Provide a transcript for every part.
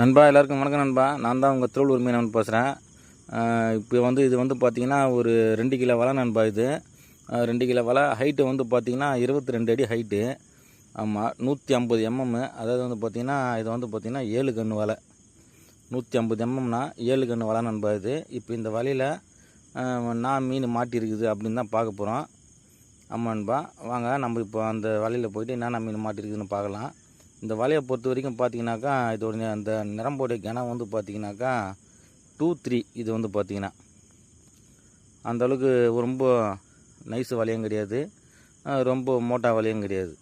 நண்பா எல்லாருக்கும் வணக்கம் நண்பா. நான் தான் உங்கள் திருவள்ளூர் மீனவன் பேசுகிறேன் இப்போ வந்து இது வந்து பார்த்தீங்கன்னா ஒரு ரெண்டு கிலோ வலை நண்பா இது. ரெண்டு கிலோ வலை. ஹைட்டு வந்து பார்த்திங்கன்னா இருபத்தி ரெண்டு அடி ஹைட்டு ஆமாம் நூற்றி ஐம்பது எம்எம் அதாவது வந்து பார்த்திங்கன்னா இது வந்து பார்த்திங்கன்னா ஏழு கன்று வலை. நூற்றி ஐம்பது எம்எம்னா ஏழு கன்று வலை நண்பா இது. இப்போ இந்த வலையில் நான் மீன் மாட்டியிருக்குது அப்படின்னு தான் பார்க்க போகிறோம் ஆமாம் நண்பா வாங்க நம்ம இப்போ அந்த வலையில் போயிட்டு என்னென்ன மீன் மாட்டிருக்குதுன்னு பார்க்கலாம். இந்த வலையை பொறுத்த வரைக்கும் பார்த்தீங்கன்னாக்கா இதோட அந்த நிரம்போடைய கிணம் வந்து பார்த்தீங்கன்னாக்கா டூ த்ரீ இது வந்து பார்த்தீங்கன்னா. அந்த அளவுக்கு ரொம்ப நைஸ் வலையும் கிடையாது. ரொம்ப மோட்டா வலையும் கிடையாது.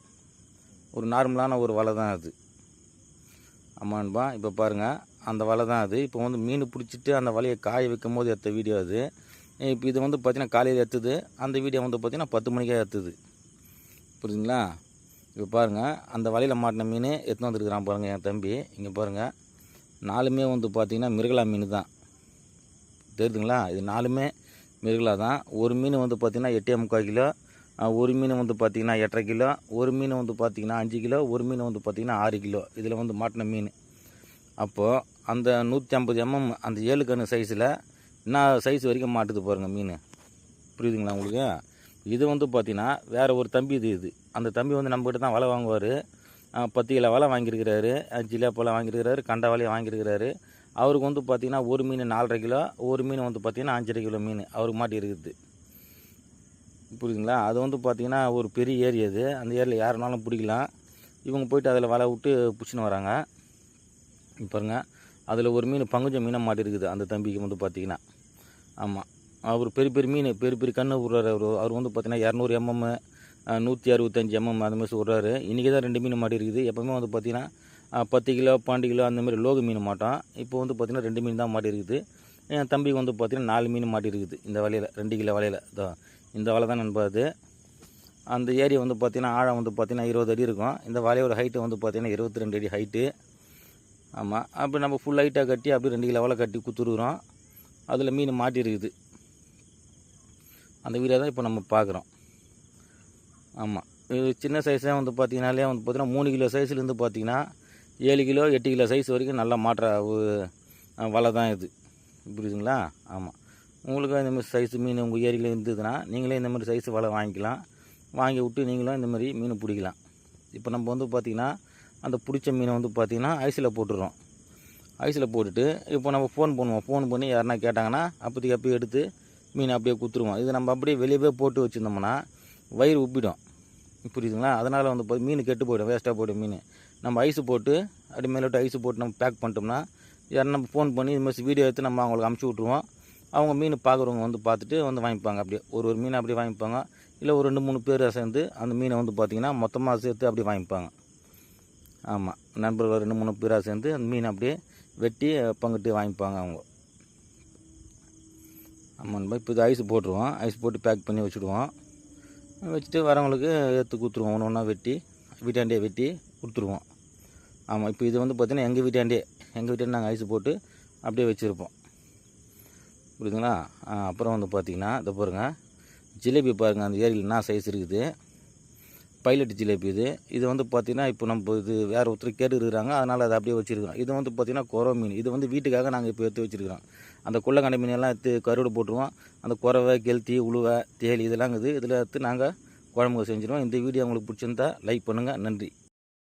ஒரு நார்மலான ஒரு வலை தான் அது. ஆமான்பா இப்போ பாருங்கள் அந்த வலை தான் அது. இப்போ வந்து மீன் பிடிச்சிட்டு அந்த வலையை காய வைக்கும் போது எடுத்த வீடியோ அது. இப்போ இது வந்து பார்த்திங்கன்னா காலையில் எடுத்தது அந்த வீடியோ வந்து பார்த்தீங்கன்னா பத்து மணிக்கே எடுத்தது புரியுதுங்களா இப்போ பாருங்கள் அந்த வலையில் மாட்டின மீன் எடுத்துன்னு வந்துருக்குறான் பாருங்கள் என் தம்பி. இங்கே பாருங்கள் நாலுமே வந்து பார்த்திங்கன்னா மிருகலா மீன் தான் தெரியுதுங்களா? இது நாலுமே மிருகலா தான் ஒரு மீன் வந்து பார்த்திங்கன்னா எட்டே முக்கால் கிலோ ஒரு மீன் வந்து பார்த்தீங்கன்னா எட்டரை கிலோ ஒரு மீன் வந்து பார்த்தீங்கன்னா அஞ்சு கிலோ ஒரு மீன் வந்து பார்த்தீங்கன்னா ஆறு கிலோ. இதில் வந்து மாட்டின மீன். அப்போது அந்த நூற்றி ஐம்பது எம்எம் அந்த ஏழு கன்று சைஸில் என்ன சைஸ் வரைக்கும் மாட்டுது பாருங்கள் மீன். புரியுதுங்களா உங்களுக்கு? இது வந்து பார்த்தீங்கன்னா வேறு ஒரு தம்பி இது இது. அந்த தம்பி வந்து நம்மக்கிட்ட தான் வலை வாங்குவார். பத்து கிலோ வலை வாங்கியிருக்கிறாரு. ஜிலேப்பெல்லாம் வாங்கியிருக்கிறாரு கண்ட வலையை வாங்கியிருக்கிறாரு. அவருக்கு வந்து பார்த்திங்கன்னா ஒரு மீன் நாலரை கிலோ ஒரு மீன் வந்து பார்த்தீங்கன்னா அஞ்சரை கிலோ மீன் அவருக்கு மாட்டி இருக்குது. புரியுதுங்களா? அது வந்து பார்த்திங்கன்னா ஒரு பெரிய ஏரி அது. அந்த ஏரியில் யாருனாலும் பிடிக்கலாம். இவங்க போயிட்டு அதில் வலை விட்டு பிடிச்சின்னு வராங்க. இங்க பாருங்க. அதில் ஒரு மீன் பங்குஞ்ச மீனை மாட்டிருக்குது அந்த தம்பிக்கு வந்து பார்த்திங்கன்னா ஆமாம் அவர் பெரிய பெரிய மீன் பெரிய பெரிய கண்ணு விட்றாரு அவர். அவர் வந்து பார்த்தீங்கன்னா இரநூறு எம்எம் நூற்றி அறுபத்தஞ்சி எம்எம் அந்த மாதிரி விட்றாரு. இன்றைக்கி தான் ரெண்டு மீன் மாட்டி இருக்குது. எப்போவுமே வந்து பார்த்திங்கன்னா பத்து கிலோ பன்னெண்டு கிலோ அந்த மாதிரி லோகு மீன் மாட்டோம் இப்போ வந்து பார்த்திங்கன்னா ரெண்டு மீன் தான் மாட்டி இருக்குது. என் தம்பிக்கு வந்து பார்த்திங்கன்னா நாலு மீன் மாட்டி இருக்குது. இந்த வலையில் ரெண்டு கிலோ வலையில். தான் இந்த வலை தான் நண்பா அது. அந்த ஏரியா வந்து பார்த்திங்கன்னா ஆழம் வந்து பார்த்திங்கன்னா இருபது அடி இருக்கும். இந்த வலையோட ஹைட்டு வந்து பார்த்திங்கன்னா இருபத்தி ரெண்டு அடி ஹைட்டு ஆமாம் அப்போ நம்ம ஃபுல் ஹைட்டாக கட்டி அப்படியே ரெண்டு கிலோ வலை கட்டி குத்துருக்குறோம். அதில் மீன் மாட்டி இருக்குது அந்த வீடியோ தான் இப்போ நம்ம பார்க்குறோம். ஆமாம். இது சின்ன சைஸாக வந்து பார்த்திங்கனாலே வந்து பார்த்திங்கன்னா மூணு கிலோ சைஸ்லேருந்து பார்த்தீங்கன்னா ஏழு கிலோ எட்டு கிலோ சைஸ் வரைக்கும் நல்லா மாற்ற வலை தான் இது. புரியுதுங்களா? ஆமாம். உங்களுக்கு இந்த மாதிரி சைஸ் மீன் உங்கள் ஏரியில் இருந்ததுன்னா நீங்களே இந்த மாதிரி சைஸ் வலை வாங்கிக்கலாம். வாங்கி விட்டு நீங்களும் இந்த மாதிரி மீன் பிடிக்கலாம். இப்போ நம்ம வந்து பார்த்திங்கன்னா அந்த பிடிச்ச மீனை வந்து பார்த்திங்கன்னா ஐஸில் போட்டுடுறோம். ஐஸில் போட்டுட்டு இப்போ நம்ம ஃபோன் பண்ணுவோம். ஃபோன் பண்ணி யாருனா கேட்டாங்கன்னா அப்போதைக்கு அப்போ எடுத்து மீன் அப்படியே குத்துருவோம். இது நம்ம அப்படியே வெளியவே போட்டு வச்சுருந்தோம்னா வயிறு உப்பிடும். புரியுதுங்களா? அதனால் வந்து போய் மீன் கெட்டு போய்டும். வேஸ்ட்டாக போய்டும் மீன். நம்ம ஐஸு போட்டு அப்படி மேலே ஐஸு போட்டு நம்ம பேக் பண்ணிட்டோம்னா யாரும் நம்ம ஃபோன் பண்ணி இது மாதிரி வீடியோ எடுத்து நம்ம அவங்களுக்கு அமுச்சு விட்ருவோம் அவங்க மீன் பார்க்குறவங்க வந்து பார்த்துட்டு வந்து வாங்கிப்பாங்க. அப்படியே ஒரு ஒரு மீன் அப்படியே வாங்கிப்பாங்க. இல்லை ஒரு ரெண்டு மூணு பேர் சேர்ந்து அந்த மீனை வந்து பார்த்திங்கன்னா மொத்தமாக சேர்த்து அப்படியே வாங்கிப்பாங்க. ஆமாம் நண்பர்கள் ரெண்டு மூணு பேராக சேர்ந்து அந்த மீனை அப்படியே வெட்டி பங்கிட்டு வாங்கிப்பாங்க அவங்க. ஆமாம் இப்போ இது ஐஸ் போட்டுருவோம். ஐஸ் போட்டு பேக் பண்ணி வச்சுடுவோம். வச்சுட்டு வரவங்களுக்கு ஏற்று கொடுத்துருவோம். ஒன்று ஒன்றா வெட்டி வீட்டாண்டே வெட்டி கொடுத்துருவோம். ஆமாம் இப்போ இது வந்து பார்த்திங்கன்னா எங்கள் வீட்டாண்டே எங்கள் வீட்டாண்டே நாங்கள் ஐஸ் போட்டு அப்படியே வச்சுருப்போம். புரியுதுங்களா? ஆ, அப்புறம் வந்து பார்த்திங்கன்னா இதை பாருங்கள் ஜிலேபி பாருங்கள் அந்த ஏரியில் என்ன சைஸ் இருக்குது. பைலட் ஜிலேபி இது. இது வந்து பார்த்திங்கன்னா இப்போ நம்ம இது வேறு ஒருத்தர் கேட்டு இருக்கிறாங்க. அதனால் அதை அப்படியே வச்சுருக்கோம் இது வந்து பார்த்திங்கன்னா குறவை மீன் இது வந்து வீட்டுக்காக நாங்கள் இப்போ எடுத்து வச்சுருக்கிறோம். அந்த குள்ளக்கண்டை மீன் எல்லாம் எடுத்து கருவாடு போட்டுருவோம். அந்த குறவை கெளுத்தி உழுவை தேலி இதெல்லாம் இருக்குது. இதில் எடுத்து நாங்கள் குழம்பு செஞ்சுருவோம். இந்த வீடியோ உங்களுக்கு பிடிச்சிருந்தா லைக் பண்ணுங்கள் நன்றி.